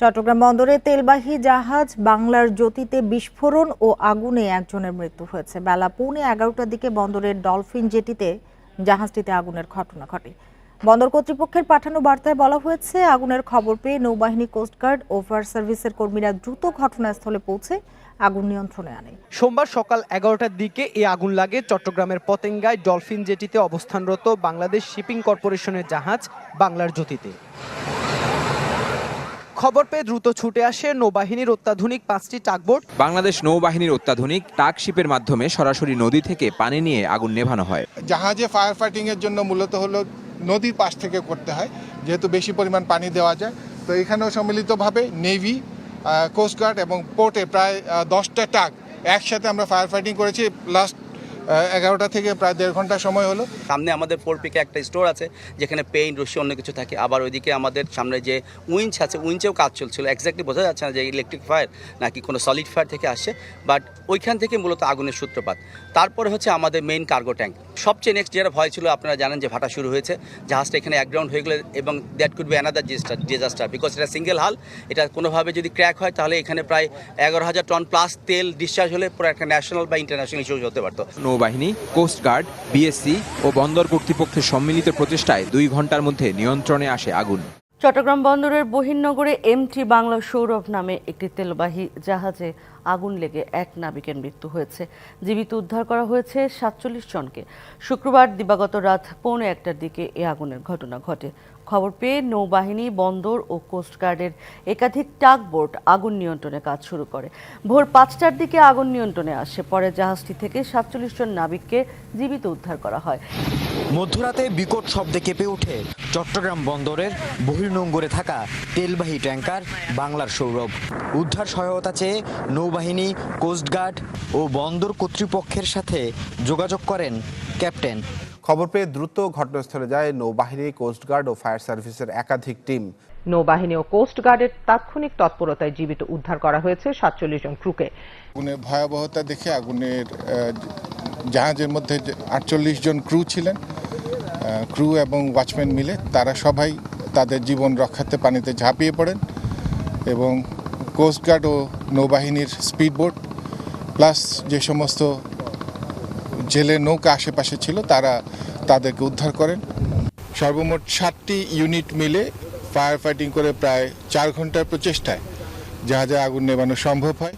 চট্টগ্রাম বন্দরে তেলবাহী জাহাজ বাংলার জ্যোতিতে বিস্ফোরণ ও আগুনে একজনের মৃত্যু হয়েছে। বেলা পৌনে এগারোটার দিকে বন্দরের ডলফিন জেটিতে জাহাজটিতে আগুনের ঘটনা ঘটে। বন্দর কর্তৃপক্ষের পাঠানো বার্তায় বলা হয়েছে, আগুনের খবর পেয়ে নৌবাহিনী কোস্টগার্ড ও ফায়ার সার্ভিসের কর্মীরা দ্রুত ঘটনাস্থলে পৌঁছে আগুন নিয়ন্ত্রণে আনে। সোমবার সকাল এগারোটার দিকে এই আগুন লাগে চট্টগ্রামের পতেঙ্গায় ডলফিন জেটিতে অবস্থানরত বাংলাদেশ শিপিং কর্পোরেশনের জাহাজ বাংলার জ্যোতিতে খবর পেয়ে দ্রুত ছুটে আসে নৌবাহিনীর অত্যাধুনিক পাঁচটি টাকবোট। বাংলাদেশ নৌবাহিনীর অত্যাধুনিক টাকশিপের মাধ্যমে সরাসরি নদী থেকে পানি নিয়ে আগুন নেভানো হয়। জাহাজে ফায়ার ফাইটিংয়ের জন্য মূলত হলো নদীর পাশ থেকে করতে হয় যেহেতু বেশি পরিমাণ পানি দেওয়া যায়। তো এখানেও সম্মিলিতভাবে নেভি কোস্টগার্ড এবং পোর্টে প্রায় দশটা টাক একসাথে আমরা ফায়ার ফাইটিং করেছি। লাস্ট এগারোটা থেকে প্রায় দেড় ঘণ্টা সময় হলো। সামনে আমাদের ফোর পিকে একটা স্টোর আছে, যেখানে পেইন্ট রশি অন্য কিছু থাকে। আবার ওইদিকে আমাদের সামনে যে উইঞ্চ আছে উইঞ্চেও কাজ চলছিল। এক্স্যাক্টলি বোঝা যাচ্ছে না যে ইলেকট্রিক ফায়ার নাকি কোনো সলিড ফায়ার থেকে আসছে বাট ওইখান থেকে মূলত আগুনের সূত্রপাত। তারপরে হচ্ছে আমাদের মেইন কার্গো ট্যাঙ্ক সবচেয়ে নেক্সট যেটা ভয় ছিল, আপনারা জানেন যে ভাটা শুরু হয়েছে। জাহাজটা এখানে একগ্রাউন্ড হয়ে গেলে এবং that could be another disaster because এটা সিঙ্গেল হাল এটা কোনোভাবে যদি ক্র্যাক হয়, তাহলে এখানে প্রায় এগারো হাজার টন প্লাস তেল ডিসচার্জ হলে পুরো একটা ন্যাশনাল বা ইন্টারন্যাশনাল ইস্যুজ হতে পারতো। নৌবাহিনী কোস্টগার্ড বিএসসি ও বন্দর কর্তৃপক্ষের সম্মিলিত প্রচেষ্টায় দুই ঘণ্টার মধ্যে নিয়ন্ত্রণে আসে আগুন। চট্টগ্রাম বন্দরের বহির্নগরে এমটি বাংলা সৌরভ নামে একটি তেলবাহী জাহাজে আগুন লেগে এক নাবিকের মৃত্যু হয়েছে। জীবিত উদ্ধার করা হয়েছে সাতচল্লিশ জনকে। শুক্রবার দিবাগত রাত পৌনে একটার দিকে এ আগুনের ঘটনা ঘটে। খবর পেয়ে নৌবাহিনী, বন্দর ও কোস্টগার্ডের একাধিক টাগবোট আগুন নিয়ন্ত্রণে কাজ শুরু করে। ভোর পাঁচটার দিকে আগুন নিয়ন্ত্রণে আসে। পরে জাহাজটি থেকে সাতচল্লিশ জন নাবিককে জীবিত উদ্ধার করা হয়। মধ্যরাতে বিকট শব্দে কেঁপে ওঠে চট্টগ্রাম বন্দরের বহির্নোঙ্গরে থাকা তেলবাহী ট্যাঙ্কার বাংলার সৌরভ। উদ্ধার সহায়তা চেয়ে নৌবাহিনী কোস্টগার্ড ও বন্দর কর্তৃপক্ষের সাথে যোগাযোগ করেন ক্যাপ্টেন। খবর পেয়ে দ্রুত ঘটনাস্থলে যায় নৌবাহিনী কোস্টগার্ড ও ফায়ার সার্ভিসের একাধিক টিম। নৌবাহিনী ও কোস্টগার্ডের তাৎক্ষণিক তৎপরতায় জীবিত উদ্ধার করা হয়েছে সাতচল্লিশ জন ক্রুকে আগুনের ভয়াবহতা দেখে আগুনের জাহাজের মধ্যে আটচল্লিশ জন ক্রু ছিলেন ক্রু এবং ওয়াচম্যান মিলে তারা সবাই তাদের জীবন রক্ষার্থে পানিতে ঝাঁপিয়ে পড়েন এবং কোস্টগার্ড ও নৌবাহিনীর স্পিডবোট, প্লাস যে সমস্ত জেলে নৌকা আশেপাশে ছিল, তারা তাদেরকে উদ্ধার করেন। সর্বমোট সাতটি ইউনিট মিলে ফায়ার ফাইটিং করে প্রায় চার ঘণ্টার প্রচেষ্টায় জাহাজে আগুন নেভানো সম্ভব হয়।